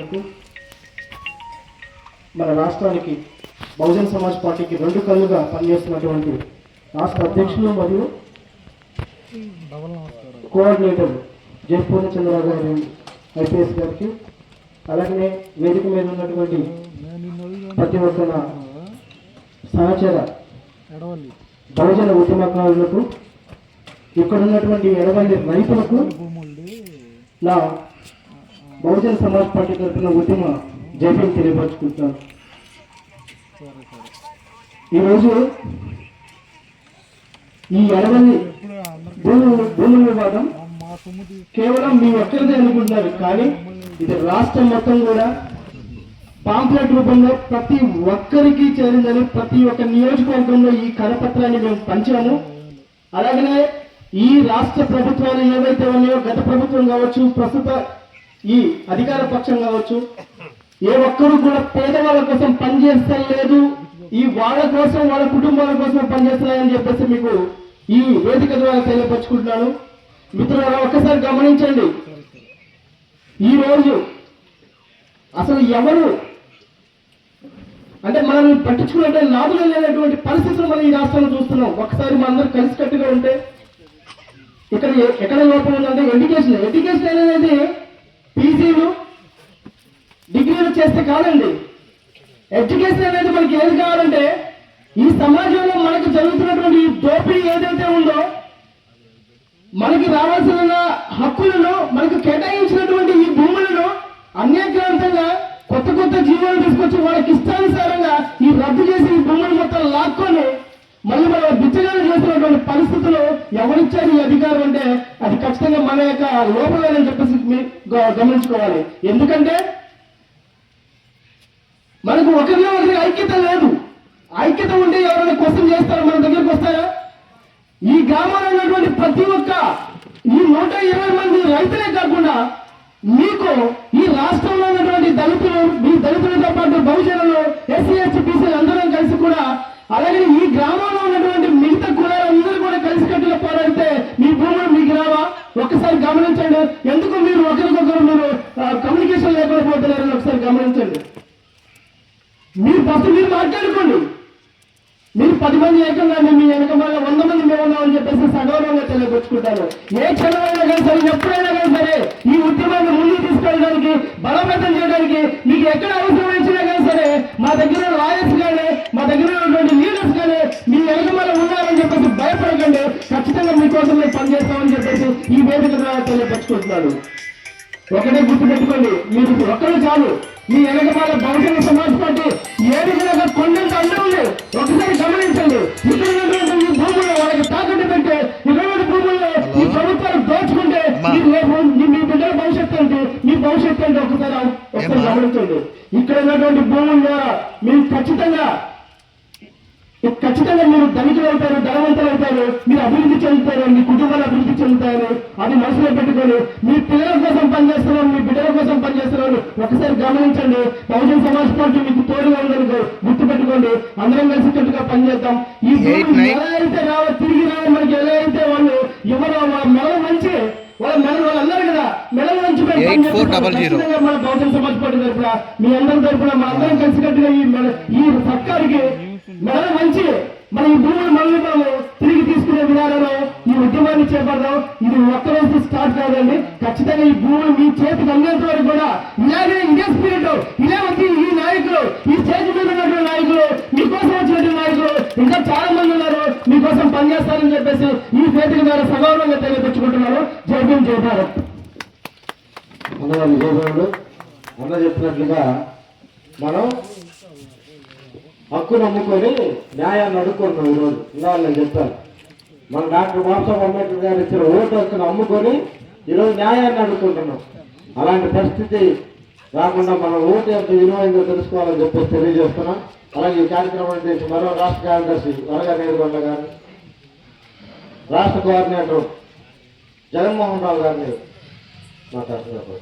వరకు మన రాష్ట్రానికి బహుజన్ సమాజ్ పార్టీకి రెండు కళ్ళుగా పనిచేస్తున్నటువంటి రాష్ట్ర అధ్యక్షులు మరియు కోఆర్డినేటర్ జయపూర్ణ చంద్రరావు గారు ఐపీఎస్ గారికి అలాగే వేదిక మీద ఉన్నటువంటి ప్రతి ఒక్క సహచర బహుజన ఉద్యమకారులకు ఇక్కడ ఉన్నటువంటి ఎడవల్లి రైతులకు నా బహుజన సమాజ్ పార్టీ తరఫున ఉద్యమ జైపీని తెలియపరుచుకుంటున్నాను ఈరోజు ఈ ఎడవల్లి భూమి భూముల వివాదం కేవలం మీ ఒక్కరిదే అనుకుంటున్నారు కానీ ఇది రాష్ట్రం మొత్తం కూడా పాంప్లెట్ రూపంలో ప్రతి ఒక్కరికి చేరిందని ప్రతి ఒక్క నియోజకవర్గంలో ఈ కరపత్రాన్ని మేము పంచాము. అలాగనే ఈ రాష్ట్ర ప్రభుత్వాలు ఏవైతే ఉన్నాయో గత ప్రభుత్వం కావచ్చు ప్రస్తుత ఈ అధికార పక్షం కావచ్చు. ఏ ఒక్కరు కూడా పేదవాళ్ళ కోసం పనిచేస్తలేదు. ఈ వాళ్ళ కోసం వాళ్ళ కుటుంబాల కోసం పనిచేస్తున్నాయని చెప్పేసి మీకు ఈ వేదిక ద్వారా తెలియపరుచుకుంటున్నాను. మిత్రులారా ఒక్కసారి గమనించండి. ఈ రోజు అసలు ఎవరు అంటే మనల్ని పట్టించుకున్నట్టే నాదులు లేనటువంటి పరిస్థితులు మనం ఈ రాష్ట్రంలో చూస్తున్నాం. ఒకసారి మనందరూ కలిసికట్టుగా ఉంటే. ఇక్కడ ఎక్కడ లోపం ఉందంటే ఎడ్యుకేషన్. ఎడ్యుకేషన్ అనేది ఎడ్యుకేషన్ చేస్తే కాదండి. ఎడ్యుకేషన్ అనేది మనకి ఏది కావాలంటే ఈ సమాజంలో మనకు జరుగుతున్నటువంటి దోపిడీ ఏదైతే ఉందో మనకి రావాల్సిన హక్కులను మనకు కేటాయించినటువంటి ఈ భూములను అన్యాక్రాంతంగా కొత్త కొత్త జీవోలు తీసుకొచ్చి వాళ్ళకి ఇష్టానుసారంగా ఈ రద్దు చేసి ఈ భూములు మొత్తం లాక్కొని మళ్ళీ మనం బిచ్చగాలు చేస్తున్నటువంటి పరిస్థితులు ఎవరిచ్చారు ఈ అధికారం అంటే అది ఖచ్చితంగా మన యొక్క లోపలేదని చెప్పేసి గమనించుకోవాలి. ఎందుకంటే మనకు ఒకరిలో ఒకరి ఐక్యత లేదు. ఐక్యత ఉంటే ఎవరైనా క్వశ్చన్ చేస్తారో? మన దగ్గరకు వస్తారా? ఈ గ్రామంలో ఉన్నటువంటి ప్రతి ఒక్క ఈ నూట ఇరవై మంది రైతులే కాకుండా మీకు ఈ రాష్ట్రంలో ఉన్నటువంటి దళితులు మీ దళితులతో పాటు బహుజనులు ఎస్సీ ఎస్టీ బీసీలు అందరం కలిసి కూడా అలాగే ఈ గ్రామంలో ఉన్నటువంటి మిగతా కులాలందరూ కూడా కలిసికట్టుగా పోరాడితే మీ భూములు మీకు రావా? ఒకసారి గమనించండి. ఎందుకు మీరు ఒకరికొకరు మీరు కమ్యూనికేషన్ లేకుండా పోతున్నారని ఒకసారి గమనించండి. మీరు ఫస్ట్ మీరు మాట్లాడుకోండి. మీరు పది మంది ఏకంగా మీ వెనక మళ్ళీ వంద మంది మేము ఉన్నామని చెప్పేసి సగౌరవంగా తెలియపరుచుకుంటారు ఏ క్షణమైనా కానీ సరే ఎప్పుడైనా కానీ సరే ఈ ఉద్యమాన్ని ముందుకు తీసుకెళ్ళడానికి బలోపేతం చేయడానికి మీకు ఎక్కడ అవసరం ఇచ్చినా కానీ సరే మా దగ్గర లాయర్స్ కానీ మా దగ్గర ఉన్నటువంటి లీడర్స్ కానీ మీ వెనక మళ్ళీ ఉన్నారని చెప్పేసి భయపడకండి. ఖచ్చితంగా మీకోసం మేము పనిచేస్తామని చెప్పేసి ఈ వేదిక ద్వారా తెలియపరుచుకుంటున్నాను. ఒకటే గుర్తు పెట్టుకోండి మీరు ఒక్కరు చాలు. మీ వెనకమాల బహుజన సమాజ్ పార్టీ ఏడు కూడా కొండంత అండ ఉంది. ఒకసారి గమనించండి ఇక్కడ ఉన్నటువంటి భూములు వాళ్ళకి తాకట్టు పెట్టి ఉన్న భూముల్లో ఈ ప్రభుత్వాలు దోచుకుంటే మీ బిడ్డల భవిష్యత్తు ఏంటి? మీ భవిష్యత్తు ఏంటి? ఒకసారి ఒకసారి గమనించండి. ఇక్కడ ఉన్నటువంటి భూముల ద్వారా మీరు ఖచ్చితంగా ఖచ్చితంగా మీరు ధనికులు అవుతారు ధనవంతులు అవుతారు మీరు అభివృద్ధి చెందుతారు మీ కుటుంబాలు అభివృద్ధి చెందుతారు అది మనసులో పెట్టుకొని మీ పిల్లల కోసం పనిచేస్తున్నారు మీ బిడ్డల కోసం పనిచేస్తున్నారు ఒకసారి గమనించండి. బహుజన సమాజ్ పార్టీ మీకు తోడుగా ఉందని గుర్తు పెట్టుకోండి అందరం కలిసి కట్టుగా పనిచేద్దాం. ఈ ఎలా అయితే రావ తిరిగి రావ మనకి ఎలా అయితే వాళ్ళు ఎవరు వాళ్ళ మెడ మంచి వాళ్ళ మెడ వాళ్ళు అన్నారు కదా మెడ మంచి మన బహుజన సమాజ్ పార్టీ తరఫున మీ అందరి తరఫున మన అందరం కలిసి కట్టుగా ఈ ఈ సర్కారుకి మెడ మంచి మన ఈ భూములు మళ్ళీ ఈ ఉద్యమాన్ని చేపడదాం. ఇది ఒక్క రోజు స్టార్ట్ కాదండి. ఖచ్చితంగా ఈ భూములు మీ చేతికి అందేంత వరకు కూడా ఇలాగే ఇదే స్పిరిట్ ఇలా వచ్చి ఈ నాయకులు ఈ స్టేజ్ మీద ఉన్నటువంటి నాయకులు మీకోసం వచ్చినటువంటి నాయకులు ఇంకా చాలా మంది ఉన్నారు. మీకోసం పనిచేస్తారని చెప్పేసి ఈ చేతికి ద్వారా సగౌరవంగా తెలియపరుచుకుంటున్నారు జై చేశారు జై అన్న చెప్పినట్లుగా మనం హక్కు నమ్ముకొని న్యాయాన్ని అడుక్కుంటున్నాం ఈరోజు. ఇలా నేను చెప్పాను మన డాక్టర్ బాబాసాహెబ్ అంబేద్కర్ గారు ఇచ్చిన ఓటు హక్కును అమ్ముకొని ఈరోజు న్యాయాన్ని అడుక్కుంటున్నాం అలాంటి పరిస్థితి రాకుండా మనం ఓటు ఎంత విలువైందో తెలుసుకోవాలని చెప్పేసి తెలియజేస్తున్నాం. అలాగే ఈ కార్యక్రమం చేసి మరో రాష్ట్ర కార్యదర్శి వరగా నేరుగొండ గారు రాష్ట్ర కోఆర్డినేటర్ జగన్మోహన్ రావు గారిని మాట్లాడుతున్నారు